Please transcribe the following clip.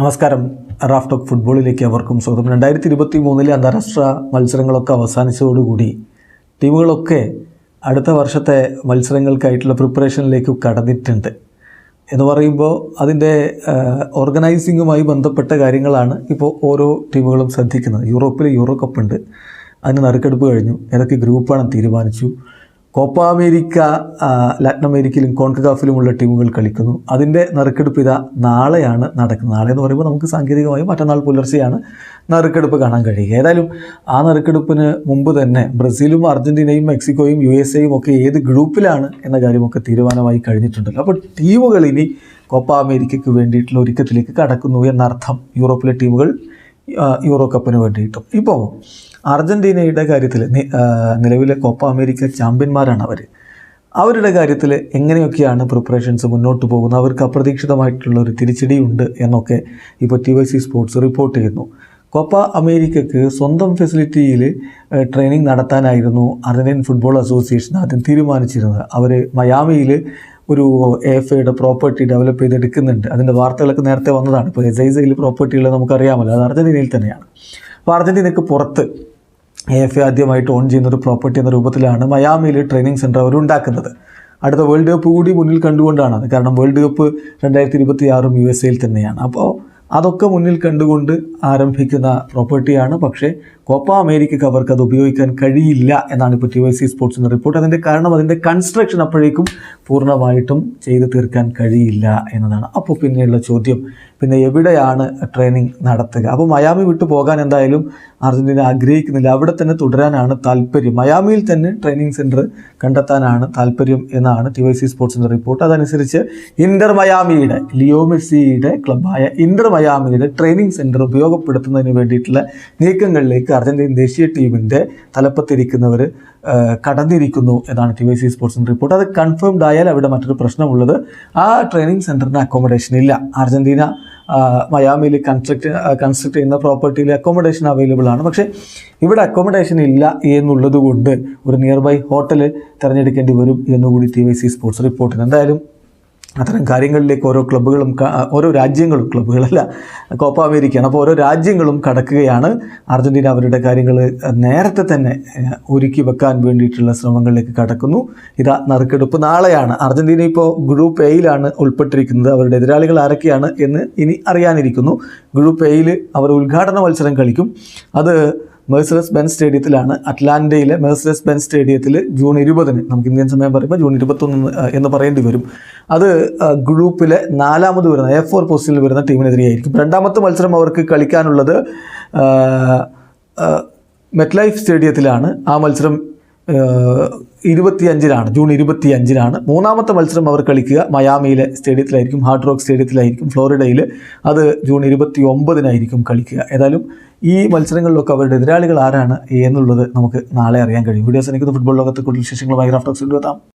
നമസ്കാരം. Raf talk ഫുട്ബോളിലേക്ക് അവർക്കും സ്വാഗതം. രണ്ടായിരത്തി ഇരുപത്തി മൂന്നിലെ അന്താരാഷ്ട്ര മത്സരങ്ങളൊക്കെ അവസാനിച്ചതോടുകൂടി ടീമുകളൊക്കെ അടുത്ത വർഷത്തെ മത്സരങ്ങൾക്കായിട്ടുള്ള പ്രിപ്പറേഷനിലേക്ക് കടന്നിട്ടുണ്ട്. എന്ന് പറയുമ്പോൾ അതിന്റെ ഓർഗനൈസിങ്ങുമായി ബന്ധപ്പെട്ട കാര്യങ്ങളാണ് ഇപ്പോൾ ഓരോ ടീമുകളും ശ്രദ്ധിക്കുന്നത്. യൂറോപ്പിൽ യൂറോ കപ്പ് ഉണ്ട് അതിന് നറുക്കെടുപ്പ് കഴിഞ്ഞു. ഏതൊക്കെ ഗ്രൂപ്പാണെന്ന് തീരുമാനിച്ചു. കോപ്പ അമേരിക്ക ലാറ്റിൻ അമേരിക്കയിലും കോൺകഗാഫിലുമുള്ള ടീമുകൾ കളിക്കുന്നു. അതിന്റെ നറുക്കെടുപ്പ് ഇതാ നാളെയാണ് നടക്കുന്നത്. നാളെ എന്ന് പറയുമ്പോൾ നമുക്ക് സാങ്കേതികമായി മറ്റന്നാൾ പുലർച്ചെയാണ് നറുക്കെടുപ്പ് കാണാൻ കഴിയുക. ഏതായാലും ആ നറുക്കെടുപ്പിന് മുമ്പ് തന്നെ ബ്രസീലും അർജന്റീനയും മെക്സിക്കോയും യു എസ് എയും ഒക്കെ ഏത് ഗ്രൂപ്പിലാണ് എന്ന കാര്യമൊക്കെ തീരുമാനമായി കഴിഞ്ഞിട്ടുണ്ടല്ലോ. അപ്പോൾ ടീമുകൾ ഇനി കോപ്പ അമേരിക്കയ്ക്ക് വേണ്ടിയിട്ടുള്ള ഒരുക്കത്തിലേക്ക് കടക്കുന്നു എന്നർത്ഥം യൂറോപ്പിലെ ടീമുകൾ യൂറോ കപ്പിന് വേണ്ടിയിട്ടും. ഇപ്പോൾ അർജന്റീനയുടെ കാര്യത്തിൽ നിലവിലെ കോപ്പ അമേരിക്ക ചാമ്പ്യന്മാരാണ് അവർ അവരുടെ കാര്യത്തിൽ എങ്ങനെയൊക്കെയാണ് പ്രിപ്പറേഷൻസ് മുന്നോട്ട് പോകുന്നത്? അവർക്ക് അപ്രതീക്ഷിതമായിട്ടുള്ള ഒരു തിരിച്ചടിയുണ്ട് എന്നൊക്കെ ഇപ്പോൾ T Y C sports report ചെയ്യുന്നു. കോപ്പ അമേരിക്കയ്ക്ക് സ്വന്തം ഫെസിലിറ്റിയിൽ ട്രെയിനിങ് നടത്താനായിരുന്നു അർജന്റീൻ ഫുട്ബോൾ അസോസിയേഷൻ ആദ്യം തീരുമാനിച്ചിരുന്നത്. അവർ മയാമിയിൽ ഒരു എഫ് ഐയുടെ പ്രോപ്പർട്ടി ഡെവലപ്പ് ചെയ്തെടുക്കുന്നുണ്ട്. അതിന്റെ വാർത്തകളൊക്കെ നേരത്തെ വന്നതാണ്. ഇപ്പോൾ എസൈസയിൽ പ്രോപ്പർട്ടികൾ നമുക്കറിയാമല്ലോ. അത് അർജന്റീനയിൽ തന്നെയാണ്. അപ്പോൾ അർജന്റീനയ്ക്ക് പുറത്ത് എഫ് എ ആദ്യമായിട്ട് ഓൺ ചെയ്യുന്ന ഒരു പ്രോപ്പർട്ടി എന്ന രൂപത്തിലാണ് മയാമിയിൽ ട്രെയിനിങ് സെന്റർ അവർ ഉണ്ടാക്കുന്നത്. അടുത്ത വേൾഡ് കപ്പ് കൂടി മുന്നിൽ കണ്ടുകൊണ്ടാണ് അത്. കാരണം വേൾഡ് കപ്പ് രണ്ടായിരത്തി ഇരുപത്തി ആറും യു എസ് എയിൽ തന്നെയാണ്. അപ്പോൾ അതൊക്കെ മുന്നിൽ കണ്ടുകൊണ്ട് ആരംഭിക്കുന്ന പ്രോപ്പർട്ടിയാണ് പക്ഷേ കോപ്പ അമേരിക്കക്ക് അവർക്ക് അത് ഉപയോഗിക്കാൻ കഴിയില്ല എന്നാണ് ഇപ്പോൾ ടി വൈ സി സ്പോർട്സിന്റെ റിപ്പോർട്ട് അതിന്റെ കാരണം അതിന്റെ കൺസ്ട്രക്ഷൻ അപ്പോഴേക്കും പൂർണമായിട്ടും ചെയ്തു തീർക്കാൻ കഴിയില്ല എന്നതാണ്. അപ്പോൾ പിന്നെയുള്ള ചോദ്യം പിന്നെ എവിടെയാണ് ട്രെയിനിങ് നടത്തുക? അപ്പോൾ മയാമി വിട്ടു പോകാൻ എന്തായാലും അർജന്റീന ആഗ്രഹിക്കുന്നില്ല. അവിടെ തന്നെ തുടരാനാണ് താല്പര്യം. മയാമിയിൽ തന്നെ ട്രെയിനിങ് സെന്റർ കണ്ടെത്താനാണ് താല്പര്യം എന്നാണ് ടി വൈ സി സ്പോർട്സിന്റെ റിപ്പോർട്ട് അതനുസരിച്ച് ഇന്റർ മയാമിയുടെ ലിയോ മെസ്സിയുടെ ക്ലബായ ഇന്റർ മയാമിയുടെ ട്രെയിനിങ് സെന്റർ ഉപയോഗപ്പെടുത്തുന്നതിന് വേണ്ടിയിട്ടുള്ള നീക്കങ്ങളിലേക്ക് അർജന്റീൻ ദേശീയ ടീമിന്റെ തലപ്പത്തിരിക്കുന്നവർ കടന്നിരിക്കുന്നു എന്നാണ് ടി വൈ സി സ്പോർട്സിന്റെ റിപ്പോർട്ട്. അത് കൺഫേംഡ് ആയാൽ അവിടെ മറ്റൊരു പ്രശ്നമുള്ളത്. ആ ട്രെയിനിങ് സെന്ററിന് അക്കോമഡേഷൻ ഇല്ല. അർജന്റീന മയാമിയിൽ കൺസ്ട്രക്ട് കൺസ്ട്രക്ട് ചെയ്യുന്ന പ്രോപ്പർട്ടിയിൽ അക്കോമഡേഷൻ അവൈലബിൾ ആണ്. പക്ഷേ ഇവിടെ അക്കോമഡേഷൻ ഇല്ല എന്നുള്ളത് കൊണ്ട് ഒരു നിയർ ബൈ ഹോട്ടൽ തിരഞ്ഞെടുക്കേണ്ടി വരും എന്നുകൂടി ടി വൈ സി സ്പോർട്സ് റിപ്പോർട്ടിന്. എന്തായാലും അത്തരം കാര്യങ്ങളിലേക്ക് ഓരോ ക്ലബ്ബുകളും ഓരോ രാജ്യങ്ങളും ക്ലബ്ബുകളല്ല കോപ്പ അമേരിക്കയാണ് അപ്പോൾ ഓരോ രാജ്യങ്ങളും കടക്കുകയാണ്. അർജന്റീന അവരുടെ കാര്യങ്ങൾ നേരത്തെ തന്നെ ഒരുക്കി വെക്കാൻ വേണ്ടിയിട്ടുള്ള ശ്രമങ്ങളിലേക്ക് കടക്കുന്നു. ഇതാ നറുക്കെടുപ്പ് നാളെയാണ്. അർജന്റീന ഇപ്പോൾ ഗ്രൂപ്പ് എയിലാണ് ഉൾപ്പെട്ടിരിക്കുന്നത്. അവരുടെ എതിരാളികൾ ആരൊക്കെയാണ് എന്ന് ഇനി അറിയാനിരിക്കുന്നു. ഗ്രൂപ്പ് എയിൽ അവർ ഉദ്ഘാടന മത്സരം കളിക്കും. അത് മേഴ്സലസ് ബെൻ സ്റ്റേഡിയത്തിലാണ് അറ്റ്ലാന്റയിലെ മേഴ്സലസ് ബെൻ സ്റ്റേഡിയത്തിൽ ജൂൺ ഇരുപതിന് നമുക്ക് ഇന്ത്യൻ സമയം പറയുമ്പോൾ ജൂൺ ഇരുപത്തൊന്ന് എന്ന് പറയേണ്ടി വരും. അത് ഗ്രൂപ്പിലെ നാലാമത് വരുന്ന എ ഫോർ പൊസിഷനിൽ വരുന്ന ടീമിനെതിരെയായിരിക്കും. രണ്ടാമത്തെ മത്സരം അവർക്ക് കളിക്കാനുള്ളത് മെറ്റ്ലൈഫ് സ്റ്റേഡിയത്തിലാണ് ആ മത്സരം ഇരുപത്തിയഞ്ചിനാണ് ജൂൺ ഇരുപത്തിയഞ്ചിനാണ്. മൂന്നാമത്തെ മത്സരം അവർ കളിക്കുക മയാമിയിലെ സ്റ്റേഡിയത്തിലായിരിക്കും ഹാർഡ് റോക്ക് സ്റ്റേഡിയത്തിലായിരിക്കും ഫ്ലോറിഡയിൽ അത് ജൂൺ ഇരുപത്തി ഒമ്പതിനായിരിക്കും കളിക്കുക. ഏതായാലും ഈ മത്സരങ്ങളിലൊക്കെ അവരുടെ എതിരാളികൾ ആരാണ് എന്നുള്ളത് നമുക്ക് നാളെ അറിയാൻ കഴിയും. വീഡിയോസ് എനിക്ക് ഫുട്ബോൾ ലോകത്തെ കൂടുതൽ വിശേഷങ്ങളുമായി റാഫ്റ്റോക്സ് എത്താം.